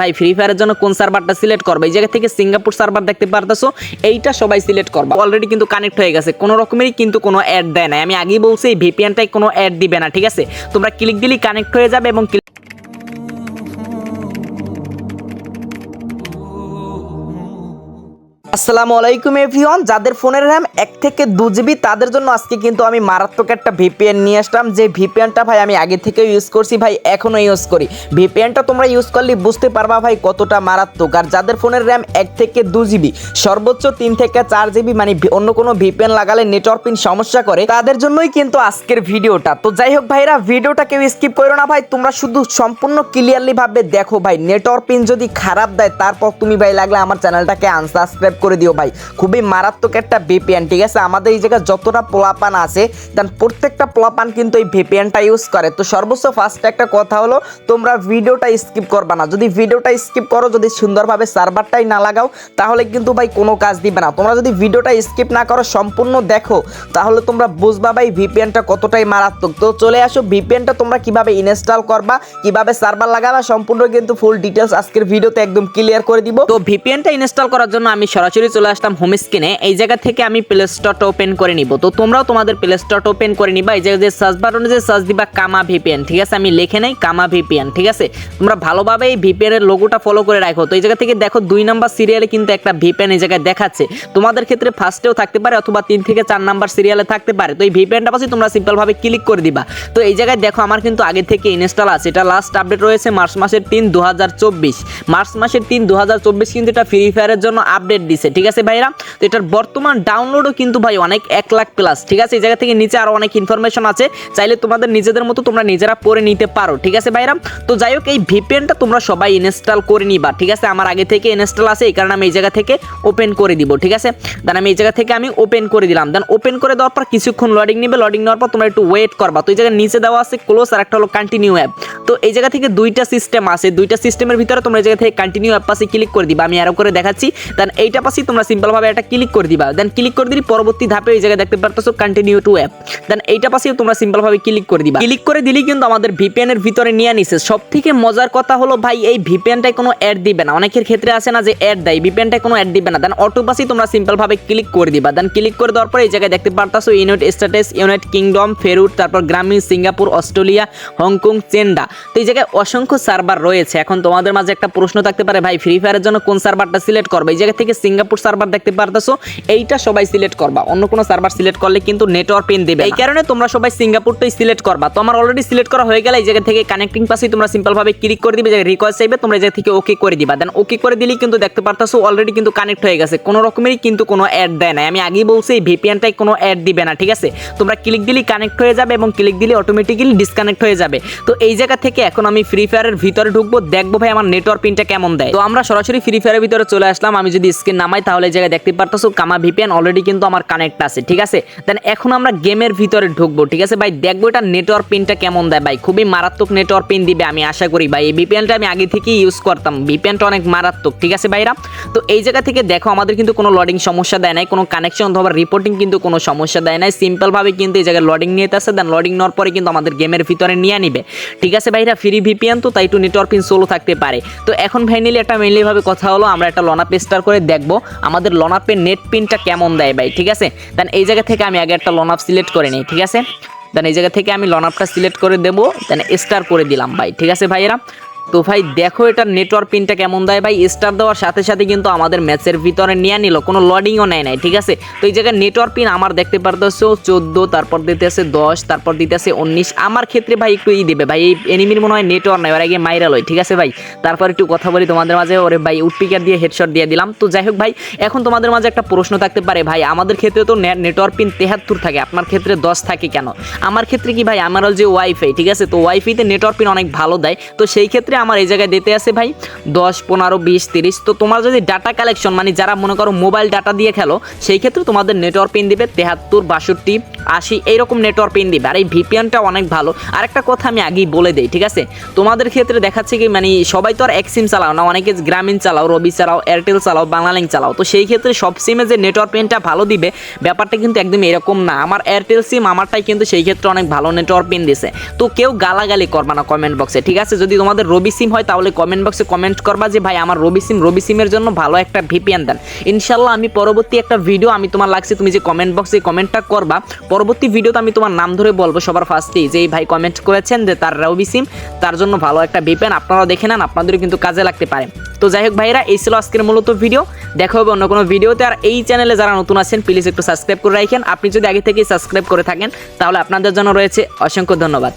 ভাই ফ্রি ফায়ারের জন্য কোন সার্ভারটা সিলেক্ট করবে? এই জায়গা থেকে সিঙ্গাপুর সার্ভার দেখতে পারতেছো, এইটা সবাই সিলেক্ট করবে। অলরেডি কিন্তু কানেক্ট হয়ে গেছে। কোনো রকমেরই কিন্তু কোনো অ্যাড দেয় না আমি আগেই বলছি ভিপিএনটাই কোনো অ্যাড দিবে না, ঠিক আছে? তোমরা ক্লিক দিলেই কানেক্ট হয়ে যাবে এবং আসসালামু আলাইকুম এভরিওয়ান, যাদের ফোনের র্যাম এক থেকে দু জিবি তাদের জন্য আজকে কিন্তু আমি মারাত্মক একটা ভিপিএন নিয়ে আসলাম। যে ভিপিএনটা ভাই আমি আগে থেকে ইউজ করছি, ভাই এখনও ইউজ করি। ভিপিএনটা তোমরা ইউজ করলে বুঝতে পারবা ভাই কতটা মারাত্মক। আর যাদের ফোনের র্যাম এক থেকে দু জিবি সর্বোচ্চ তিন থেকে চার জিবি মানে অন্য কোনো ভিপিএন লাগালে নেটওয়ার্ক পিন সমস্যা করে, তাদের জন্যই কিন্তু আজকের ভিডিওটা। তো যাই হোক ভাইরা, ভিডিওটা কেউ স্কিপ করো না ভাই, তোমরা শুধু সম্পূর্ণ ক্লিয়ারলি ভাবে দেখো ভাই নেটওয়ার্ক পিন যদি খারাপ দেয়, তারপর তুমি ভাই লাগলে আমার চ্যানেলটাকে আনসাবস্ক্রাইব করে দিও ভাই। খুবই মারাত্মক একটা ভিপিএন ঠিক আছে? আমাদের এই জায়গায় যতটা পোলাপান আছে, দেন প্রত্যেকটা পোলাপান কিন্তু এই ভিপিএনটা ইউজ করে। তো সর্বোচ্চ ফার্স্ট একটা কথা হলো, তোমরা ভিডিওটা স্কিপ করবা না। যদি ভিডিওটা স্কিপ করো, যদি সুন্দরভাবে সার্ভারটাই না লাগাও, তাহলে কিন্তু ভাই কোনো কাজ দিবে না। তোমরা যদি ভিডিওটা স্কিপ না করো, সম্পূর্ণ দেখো, তাহলে তোমরা বুঝবা ভাই ভিপিএনটা কতটাই মারাত্মক। তো চলে আসো ভিপিএনটা তোমরা কীভাবে ইনস্টল করবা, কীভাবে সার্ভার লাগাবা, সম্পূর্ণ কিন্তু ফুল ডিটেলস আজকের ভিডিওতে একদম ক্লিয়ার করে দিব। তো ভিপিএনটা ইনস্টল করার জন্য আমি সরাসরি চলে আসলাম হোম স্ক্রিনে এই জায়গা থেকে আমি প্লে স্টোরটা ওপেন করে নিব। তো তোমরাও তোমাদের প্লে স্টোরটা ওপেন করে নিবা। এই জায়গায় যে সার্চ বাটনে যে সার্চ দিবা কামা ভিপিএন ঠিক আছে? আমি লিখে নেই কামা ভিপিএন ঠিক আছে? তোমরা ভালোভাবে এই ভিপিএন এর লোগোটা ফলো করে রাখো। তো এই জায়গা থেকে দেখো দুই নাম্বার সিরিয়ালে কিন্তু একটা ভিপিএন এই জায়গায় দেখাচ্ছে। তোমাদের ক্ষেত্রে ফার্স্টেও থাকতে পারে অথবা তিন থেকে চার নাম্বার সিরিয়ালে থাকতে পারে। তো এই ভিপিএনটা পাশে তোমরা সিম্পলভাবে ক্লিক করে দিবা। তো এই জায়গায় দেখো আমার কিন্তু আগে থেকে ইনস্টল আছে। এটা লাস্ট আপডেট রয়েছে মার্চ মাসের তিন দু মার্চ মাসের তিন দু কিন্তু এটা ফ্রি ফায়ারের জন্য আপডেট দিছে, ঠিক আছে ভাইরা? তো এটার বর্তমান ডাউনলোডও কিন্তু ভাই অনেক এক লাখ প্লাস ঠিক আছে? এই জায়গা থেকে নিচে আরও অনেক ইনফরমেশন আছে। চাইলে তোমাদের নিজেদের মতো তোমরা নিজেরা পড়ে নিতে পারো, ঠিক আছে ভাইরা? তো যাই হোক, এই ভিপিএনটা তোমরা সবাই ইনস্টল করে নিবা, ঠিক আছে? আমার আগে থেকে ইনস্টল আছে, এই কারণে আমি এই জায়গা থেকে ওপেন করে দিব, ঠিক আছে? দেন আমি এই জায়গা থেকে আমি ওপেন করে দিলাম। দেন ওপেন করে দেওয়ার পর কিছুক্ষণ লোডিং নিবে লোডিং নেওয়ার পর তোমরা একটু ওয়েট করবা। তো এই জায়গায় নিচে দেওয়া আছে ক্লোজ আর একটা হলো কন্টিনিউ অ্যাপ তো এই জায়গা থেকে দুইটা সিস্টেম আছে, দুইটা সিস্টেমের ভিতরে তোমরা এই জায়গা থেকে কন্টিনিউ অ্যাপ পাশে ক্লিক করে দিবা। আমি আরও করে দেখাচ্ছি। দেন এইটা পাশেই তোমরা সিম্পলভাবে একটা ক্লিক করে দিবা। দেন ক্লিক করে দিলে পরবর্তী ধাপে এই জায়গায় দেখতে পারতেছো কন্টিনিউ টু অ্যাপ দেন এইটা পাশেও তোমরা সিম্পলভাবে ক্লিক করে দিবা। ক্লিক করে দিলেই কিন্তু আমাদের ভিপিএন এর ভিতরে নিয়ে নিছে। সব থেকে মজার কথা হলো ভাই, এই ভিপিএনটাই কোনো অ্যাড দিবে না। অনেকের ক্ষেত্রে আছে না যে অ্যাড দেয় ভিপিএনটাই কোনো অ্যাড দিবে না। দেন অটো পাশেই তোমরা সিম্পলভাবে ক্লিক করে দিবা। দেন ক্লিক করে দেওয়ার পরে এই জায়গায় দেখতে পারতাছো ইউনাইট স্টেটস ইউনাইট কিংডম ফেরুট তারপর গ্রামীণ সিঙ্গাপুর অস্ট্রেলিয়া হংকং চেন্ডা তো এই জায়গায় অসংখ্য সার্ভার রয়েছে। এখন তোমাদের মাঝে একটা প্রশ্ন থাকতে পারে, ভাই ফ্রি ফায়ারের জন্য কোন সার্ভারটা সিলেক্ট করবে? এই জায়গা থেকে সিঙ্গাপুর সার্ভার দেখতে পারতেছো, এইটা সবাই সিলেক্ট করবা। অন্য কোনো সার্ভার সিলেক্ট করলে কিন্তু নেটওয়ার্ক পেন দেবে এই কারণে তোমরা সবাই সিঙ্গাপুরটাই সিলেক্ট করবা। তো আমার অলরেডি সিলেক্ট করা হয়ে গেলে এই জায়গা থেকে কানেক্টিং পাশেই তোমরা সিম্পলভাবে ক্লিক করে দিবে, যে রিকোয়েস্ট চাইবে, তোমরা এই জায়গা থেকে ওকে করে দিবা। দেন ওকে করে দিলেই কিন্তু দেখতে পারতেছো অলরেডি কিন্তু কানেক্ট হয়ে গেছে। কোনো রকমেরই কিন্তু কোনো অ্যাড দেয় না আমি আগেই বলছি, এই ভিপিএনটাই কোনো অ্যাড দিবে না, ঠিক আছে? তোমরা ক্লিক দিলেই কানেক্ট হয়ে যাবে এবং ক্লিক দিলে অটোমেটিক্যালি ডিসকানেক্ট হয়ে যাবে। তো এই জায়গা থেকে এখন আমি ফ্রি ফায়ারের ভিতরে ঢুকবো। দেখব ভাই আমার নেটওয়ার্ক পিনটা কেমন দেয়। তো আমরা সরাসরি ফ্রি ফায়ারের ভিতরে চলে আসলাম। আমি যদি স্ক্রিন নামাই তাহলে জায়গায় দেখতে পারতেছো, কামা ভিপিএন অলরেডি কিন্তু আমার কানেক্ট আছে, ঠিক আছে? দেন এখন আমরা গেমের ভিতরে ঢুকবো, ঠিক আছে? ভাই, দেখব এটা নেটওয়ার্ক পিনটা কেমন দেয়, ভাই। খুবই মারাত্মক নেটওয়ার্ক পিন দিবে, আমি আশা করি। ভাই, এই ভিপিএনটা আমি আগে থেকেই ইউজ করতাম। ভিপিএনটা অনেক মারাত্মক, ঠিক আছে, ভাইরা? তো এই জায়গা থেকে দেখো, আমাদের কিন্তু কোনো লডিং সমস্যা দেয় নাই, কোনো কানেকশন অথবা রিপোর্টিং কিন্তু কোনো সমস্যা দেয় নাই। সিম্পলভাবে কিন্তু এই জায়গায় লডিং নিয়ে আসে দেন লডিং নেওয়ার পরে কিন্তু আমাদের গেমের ভিতরে নিয়ে নিবে। ঠিক আছে, ভাইরা? ফ্রি ভিপিএন তো, তাই একটু নেটওয়ার্ক পিন সোলো থাকতে পারে। তো এখন ফাইনালি একটা মেনলি ভাবে কথা হলো, আমরা একটা লনা পেস্টার করে দেখব। আমাদের লনাপের নেট পিনটা কেমন দেয় ভাই, ঠিক আছে? দেন এই জায়গা থেকে আমি আগে একটা লনাপ সিলেক্ট করে নিই, ঠিক আছে? দেন এই জায়গা থেকে আমি লনাপটা সিলেক্ট করে দেবো দেন স্টার করে দিলাম ভাই, ঠিক আছে ভাইয়েরা? তো ভাই, দেখো এটার নেটওয়ার্ক পিনটা কেমন দেয় ভাই? স্টার দেওয়ার সাথে সাথে কিন্তু আমাদের ম্যাচের ভিতরে নিয়ে নিল, কোনো লডিংও নেয় নাই, ঠিক আছে? তো এই জায়গায় নেটওয়ার্ক পিন আমার দেখতে পারতেছো, চোদ্দ, তারপর দিতে আছে দশ, তারপর দিতে আছে উনিশ। আমার ক্ষেত্রে ভাই একটু ই দেবে, ভাই, এই এনিমির মনে হয় নেটওয়ার্ক নাই, ওর আগে মাইরা লয়, ঠিক আছে ভাই? তারপর একটু কথা বলি তোমাদের মাঝে, ওরে ভাই উটপিকার দিয়ে হেডশট দিয়ে দিলাম। তো যাই হোক ভাই, এখন তোমাদের মাঝে একটা প্রশ্ন থাকতে পারে ভাই, আমাদের ক্ষেত্রে তো নেটওয়ার্ক পিন তেহাত্তর থাকে, আপনার ক্ষেত্রে দশ থাকে কেন? আমার ক্ষেত্রে কি ভাই, আমার যে ওয়াইফাই ঠিক আছে? তো ওয়াইফাইতে নেটওয়ার্ক পিন অনেক ভালো দেয়, তো সেই ক্ষেত্রে আমার এই জায়গায় দিতে আছে ভাই। দশ, পনেরো, বিশ, তিরিশ। তো তোমার যদি ডাটা কালেকশন মানে যারা মনে করো মোবাইল ডাটা দিয়ে খেলো, সেই ক্ষেত্রে তোমাদের নেটওয়ার্ক পিন দিবে তেহাত্তর, বাষট্টি, আশি, এইরকম নেটওয়ার্ক পিন দিবে। আর এই ভিপিএনটা অনেক ভালো। আর একটা কথা আমি আগেই বলে দিই, ঠিক আছে? তোমাদের ক্ষেত্রে দেখাচ্ছে কি মানে সবাই তো আর এক সিম চালাও না, অনেকে গ্রামীণ চালাও, রবি চালাও এয়ারটেল চালাও বাংলালিঙ্ক চালাও। তো সেই ক্ষেত্রে সব সিমে যে নেটওয়ার্ক পিনটা ভালো দিবে, ব্যাপারটা কিন্তু একদম এরকম না। আমার এয়ারটেল সিম আমারটাই কিন্তু সেই ক্ষেত্রে অনেক ভালো নেটওয়ার্ক পিন দিছে। তো কেউ গালাগালি করবা না কমেন্ট বক্সে ঠিক আছে? যদি তোমাদের রবি রবি সিম হয়, তাহলে কমেন্ট বক্সে কমেন্ট করবা যে, ভাই, আমার রবি সিম, রবি সিমের জন্য ভালো একটা ভিপিএন দেন। ইনশাল্লাহ আমি পরবর্তী একটা ভিডিও আমি তোমার লাগছে তুমি যে কমেন্ট বক্সে কমেন্টটা করবা, পরবর্তী ভিডিওতে আমি তোমার নাম ধরে বলব সবার ফার্স্টেই যে, এই ভাই কমেন্ট করেছেন যে, তার রবি সিম, তার জন্য ভালো একটা ভিপিএন আপনারাও দেখে নেন, আপনাদেরও কিন্তু কাজে লাগতে পারে। তো যাই হোক ভাইরা এই ছিল আজকের মূলত ভিডিও দেখা হবে অন্য কোনো ভিডিওতে আর এই চ্যানেলে যারা নতুন আছেন প্লিজ একটু সাবস্ক্রাইব করে রাখেন। আপনি যদি আগে থেকেই সাবস্ক্রাইব করে থাকেন, তাহলে আপনাদের জন্য রয়েছে অসংখ্য ধন্যবাদ।